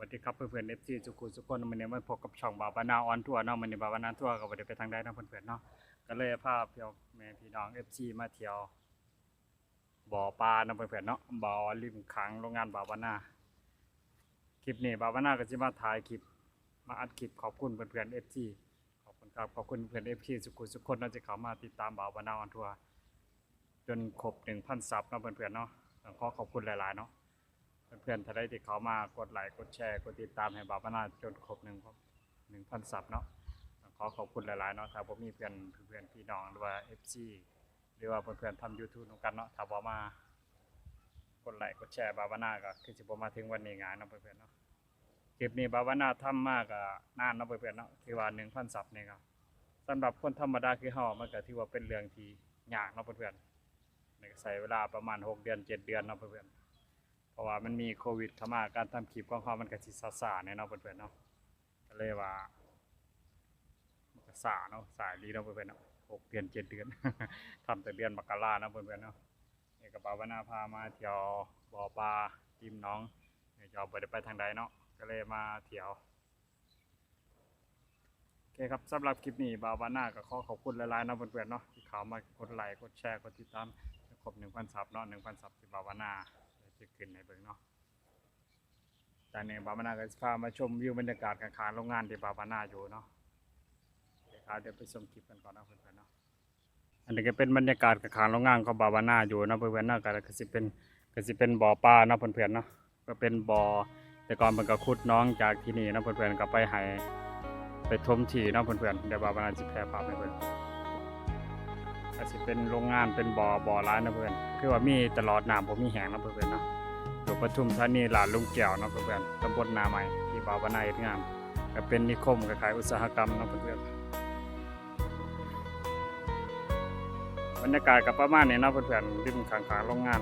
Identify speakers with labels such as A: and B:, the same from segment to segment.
A: วัสดีครับเพื่อนๆ FC สุขุมสุขคนวันนี้มาพบกับช่องบาบานาออนทัวร์เนาะวันนี้บาบานาทัวร์ก็บ่ได้ไปทางใดเนาะเพื่อนๆเนาะก็เลยพาเพี่ยวแม่พี่น้อง FC มาเที่ยวบ่อปลาเนาะเพื่อนๆเนาะบ่อริมขังโรงงานบาบานาคลิปนี้บาบานาก็สิมาถ่ายคลิปมาอัดคลิปขอบคุณเพื่อนๆ FC ขอบคุณครับขอบคุณเพื่อน FC สุขุมสุขคนเนาะที่เข้ามาติดตามบาบานาออนทัวร์จนครบ1,000ซับเนาะเพื่อนๆเนาะขอขอบคุณหลายๆเนาะ เพื่อนๆถ้าได้ที่เขามากดไลค์กดแชร์กดติดตามให้บาปนาจนครบหนึ่งครับหนึ่งพันซับเนาะขอขอบคุณหลายๆเนาะถ้าผมมีเพื่อนเพื่อนพี่น้องหรือว่าเอฟซีหรือว่าเพื่อนๆทำยูทูบกันเนาะถ้าบอมากดไลค์กดแชร์บาปนาก็คือจะบอมาถึงวันนี้งานเนาะเพื่อนๆเนาะคลิปนี้บาปนาทำมากก็นานเนาะเพื่อนๆเนาะที่ว่าหนึ่งพันซับนี่ยครับสำหรับคนธรรมดาคือเฮามันก็ถือว่าเป็นเรื่องที่ยากเนาะเพื่อนๆนี่ก็ใช้เวลาประมาณหกเดือนเจ็ดเดือนเนาะเพื่อนๆ ราะว่ามันมีโควิดเข้ามาการทำคลิปของเขามันก็สิซาๆเนี่ยเนาะเพื่อนๆเนาะก็เลยว่าสาเนาะสายดีเนาะเพื่อนๆเนาะหกเดือนเจ็ดเดือนทำแต่เดือนมกราเนาะเพื่อนๆเนาะนี่กระเป๋าวนาพามาเที่ยวบ่อปลาริมน้องเนี่ยจะเอาไปได้ไปทางใดเนาะก็เลยมาเที่ยวโอเคครับสำหรับคลิปนี้บาวานาก็ขอขอบคุณหลายๆเนาะเพื่อนๆเนาะที่เขามากดไลค์กดแชร์กดติดตามครบหนึ่งพันซับเนาะหนึ่งพันซับที่บาวานา จะขึ้นในเบิ่งเนาะจากนี้บาบานาก็จะพามาชมวิวบรรยากาศการขาโรงงานที่บาบานาอยู่เนาะเดี๋ยวเดี๋ยวไปชมคลิปกันก่อนเนะเพื่อนๆเนาะอันนี้ก็เป็นบรรยากาศการขาโรงงานของบาบานาอยู่เนาะเพื่อนๆเนาะก็ก็สิเป็นก็สิเป็นบ่อปลาเนาะเพื่อนๆเนาะก็เป็นบ่อแต่ก่อนมันก็ขุดน้องจากที่นี่เนาะเพื่อนๆก็ไปให้ไปทมที่เนาะเพื่อนๆเดี๋ยวบาบานาสิแพร่ภาพให้เพื่อน ก็สิเป็นโรงงานเป็นบ่อบ่อร้านนะเพื่อนคือว่ามีตลอดน้ำผมมีแหงนะเพื่อนเนาะอยู่ปทุมธานีหลานลุงแก้วนะเพื่อนตำบลนาใหม่ที่บ่าวนาเฮ็ดงานก็เป็นนิคมคล้ายอุตสาหกรรมนะเพื่อนบรรยากาศก็ประมาณนี้นะเพื่อนๆริมข้างๆโรงงาน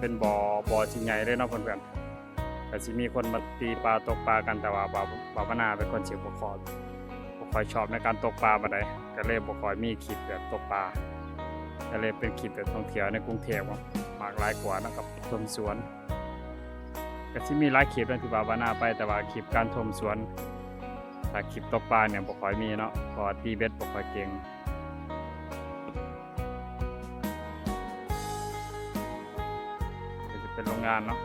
A: เป็นบ่อบ่อที่ใหญ่เลยนะเพื่อนๆก็สิมีคนมาตีปลาตกปลากันแต่ว่าบ่าวบ่าวนาเป็นคนเสียบ่คอ คอยชอบในการตกปลาปานใดก็เลยบ่คอยมีคลิปแบบตกปลาก็เลยเป็นคลิปแบบท่องเที่ยวในกรุงเทพมากหลายกว่านะครับชมสวนก็สิมีหลายคลิปนะที่บาวานาไปแต่ว่าคลิปการชมสวนถ้าคลิปตกปลาเนี่ยบ่คอยมีเนาะพราะว่าตีเบ็ดบ่คอยเก่งจะเป็นโรงงานเนาะ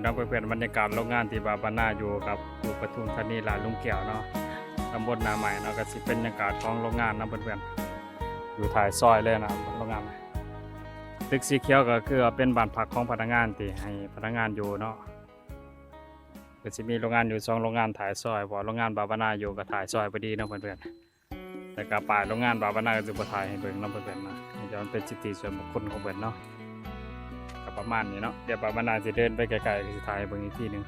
A: นี่เนาะเพื่อนๆบรรยากาศโรงงานที่บาบาน่าอยู่กับอยู่ปทุมธานีหลานลุงแก้วเนาะตำบลนาใหม่เนาะก็สิเป็นบรรยากาศของโรงงานนะเพื่อนๆอยู่ถ่ายซอยเลยนะโรงงานตึกสีเขียวก็คือเป็นบ้านพักของพนักงานที่ให้พนักงานอยู่เนาะก็สิมีโรงงานอยู่สองโรงงานถ่ายซอยพอโรงงานบาบาน่าอยู่ก็ถ่ายซอยพอดีนะเพื่อนๆแต่กาป่ายโรงงานบาบาน่าก็จะบ่ถ่ายให้เบิ่งเนะเพื่อนๆนะนี่จะมันเป็นสิทธิส่วนบุคคลของเพิ่อนเนาะ ก็ประมาณนี้เนาะเดี๋ยวประมาณนาจะเดินไปไกลๆสุดท้ายเบิ่งอีกทีหนึง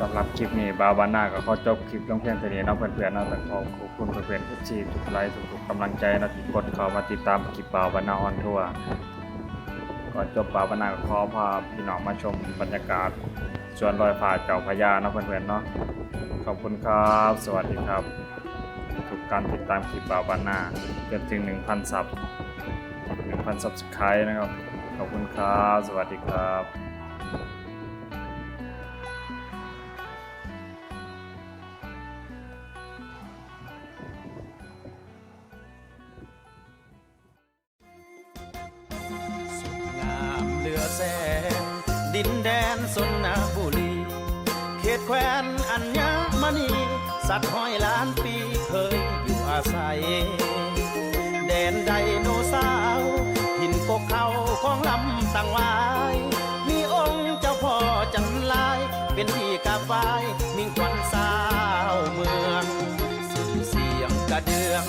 A: สำหรับคลิปนี้บาวาน่าก็ขอจบคลิปลงเพียงเท่านี้นะเพื่อนๆนะแต่ขอขอบคุณเพื่อนๆทุกทีทุกไลค์ทุกๆกำลังใจนะที่กดเข้ามาติดตามคลิปบาวาน่าออนทัวร์ก่อนจบบาวาน่าก็ขอพาพี่น้องมาชมบรรยากาศสวนลอยฟ้าเจ้าพระยาเนะเพื่อนๆเนาะขอบคุณครับ สวัสดีครับ ทุกการติดตามคลิปบาวาน่าจนถึง 1,000ซับ1,000 subscribe นะครับขอบคุณครับ สวัสดีครับ
B: ดินแดนสนนาบุรี เขตแคว้นอัญญมณี สัตว์ห้อยล้านปีเคยอยู่อาศัย แดนไดโนเสาร์หินกกเขาของลำตังวาย มีองค์เจ้าพ่อจันลาย เป็นที่กราบไหว้มิ่งขวัญสาวเมืองสื่อเสียงกระเดือง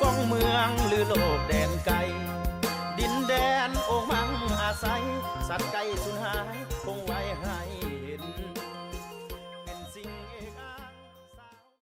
B: ก้องเมืองหรือโลกแด สัตว์ไก่สูญหายคงไว้ให้